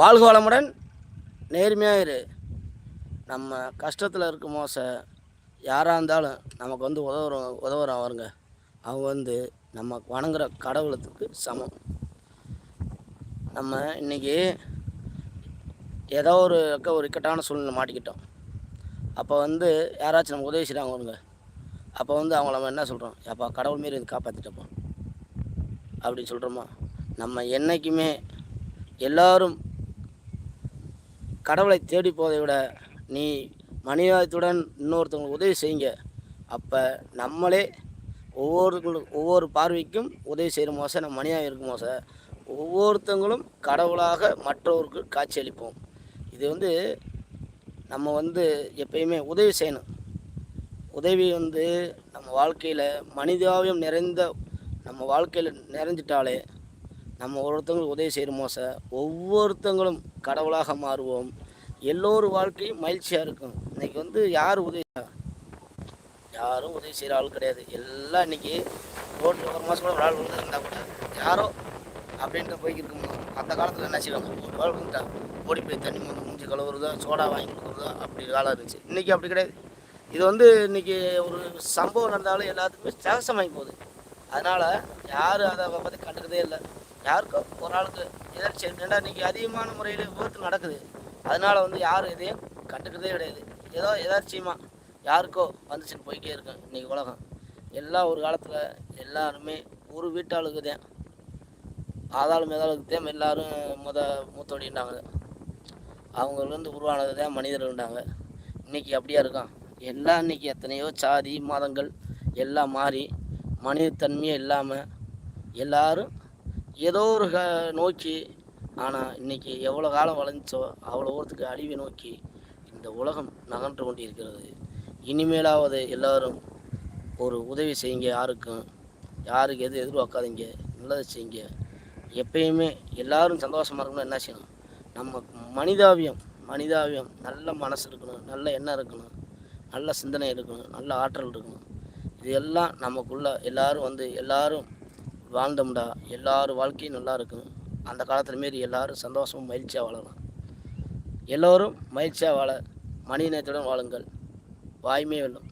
வாழ்க வளமுடன் நேர்மையாக இரு. நம்ம கஷ்டத்தில் இருக்கும் மோச யாராக இருந்தாலும் நமக்கு வந்து உதவுற உதவுறான் அவருங்க. அவங்க வந்து நம்ம வணங்குற கடவுளத்துக்கு சமம். நம்ம இன்றைக்கி ஏதோ ஒரு அக்க ஒரு இக்கட்டான சூழ்நிலை மாட்டிக்கிட்டோம். அப்போ வந்து யாராச்சும் நமக்கு உதவி செய்கிறாங்க வருங்க அப்போ வந்து அவங்கள நம்ம என்ன சொல்கிறோம் அப்போ கடவுள் மாரி இது காப்பாற்றிட்டப்போ அப்படின்னு சொல்கிறோமா நம்ம என்றைக்குமே எல்லோரும் கடவுளை தேடி போவதை விட நீ மனிதத்துடன் இன்னொருத்தவங்களுக்கு உதவி செய்யுங்க. அப்போ நம்மளே ஒவ்வொருத்தங்களுக்கு ஒவ்வொரு பார்வைக்கும் உதவி செய்கிறோமோ சார் நம்ம மனிதம் இருக்குமோ சார் ஒவ்வொருத்தங்களும் கடவுளாக மற்றவருக்கு காட்சியளிப்போம் இது வந்து நம்ம வந்து எப்பயுமே உதவி செய்யணும். உதவி வந்து நம்ம வாழ்க்கையில் மனிதாவியம் நிறைந்த நம்ம வாழ்க்கையில் நிறைஞ்சிட்டாலே நம்ம ஒருத்தவங்களுக்கு உதவி செய்கிறோமோ சார்? ஒவ்வொருத்தங்களும் கடவுளாக மாறுவோம். எல்லோரும் வாழ்க்கையும் மகிழ்ச்சியாக இருக்கும். இன்றைக்கி வந்து யார் உதவி யாரும் உதவி செய்கிற ஆள் கிடையாது. எல்லாம் இன்னைக்கு ரோட்டில் ஒரு மாதம் கூட ஒரு ஆள் வந்து இருந்தால் கூட யாரோ அப்படின்ட்டு போய்க்கிருக்கோம் அந்த காலத்தில் என்ன செய்வாங்க? ஒரு ஆள் வந்துட்டா ஓடி போய் தண்ணி வந்து மூஞ்சி கழுவுறதா சோடா வாங்கி கொடுக்குறதா அப்படி காலம் இருந்துச்சு. இன்றைக்கி அப்படி கிடையாது. இது வந்து இன்றைக்கி ஒரு சம்பவம் நடந்தாலும் எல்லாத்துக்குமே சகசமாகி போகுது. அதனால் யாரும் அதை பற்றி கண்டுக்கிறதே இல்லை. யாருக்கோ ஒரு ஆளுக்கு எதிர்ச்சி ஏன்னா இன்றைக்கி அதிகமான முறையில் விபத்து நடக்குது. அதனால் வந்து யாரும் எதையும் கண்டுக்கிறதே கிடையாது. ஏதோ எதாச்சியமாக யாருக்கோ வந்துச்சுன்னு போய்க்கே இருக்கும் இன்றைக்கி உலகம். எல்லா ஒரு காலத்தில் எல்லாருமே ஒரு வீட்டாளுக்கு தான். ஆதாளும் ஏதாளுக்கு தான் எல்லாரும் முத மூத்தோடினாங்க அவங்கலேருந்து உருவானது தான் மனிதர்கள்ண்டாங்க இன்றைக்கி அப்படியா இருக்கான்? எல்லாம் இன்றைக்கி எத்தனையோ சாதி மதங்கள் எல்லாம் மாறி மனிதத்தன்மையே இல்லாமல் எல்லோரும் ஏதோ ஒரு க- நோக்கி ஆனால் இன்றைக்கி எவ்வளோ காலம் வளைஞ்சோ அவ்வளோ தூரத்துக்கு அழிவை நோக்கி இந்த உலகம் நகன்று கொண்டிருக்கிறது. இனிமேலாவது எல்லோரும் ஒரு உதவி செய்யுங்க யாருக்கும் யாருக்கு எது எதிர்பார்க்காதீங்க நல்லதை செய்யுங்க. எப்பயுமே எல்லாரும் சந்தோஷமாக இருக்கணும் என்ன செய்யணும்? நம்ம மனிதாவியம் மனிதாவியம் நல்ல மனசு இருக்கணும் நல்ல எண்ணம் இருக்கணும் நல்ல சிந்தனை இருக்கணும் நல்ல ஆற்றல் இருக்கணும். இது எல்லாம் நமக்குள்ளே எல்லாரும் வந்து எல்லோரும் வாழ்ந்தோம்டா. எல்லாரும் வாழ்க்கையும் நல்லா இருக்கணும் அந்த காலத்தில் மாரி எல்லாரும் சந்தோஷமும் மகிழ்ச்சியாக வாழலாம். எல்லோரும் மகிழ்ச்சியாக வாழ மனிதநேயத்துடன் வாழுங்கள். வாய்மையே வெல்லும்.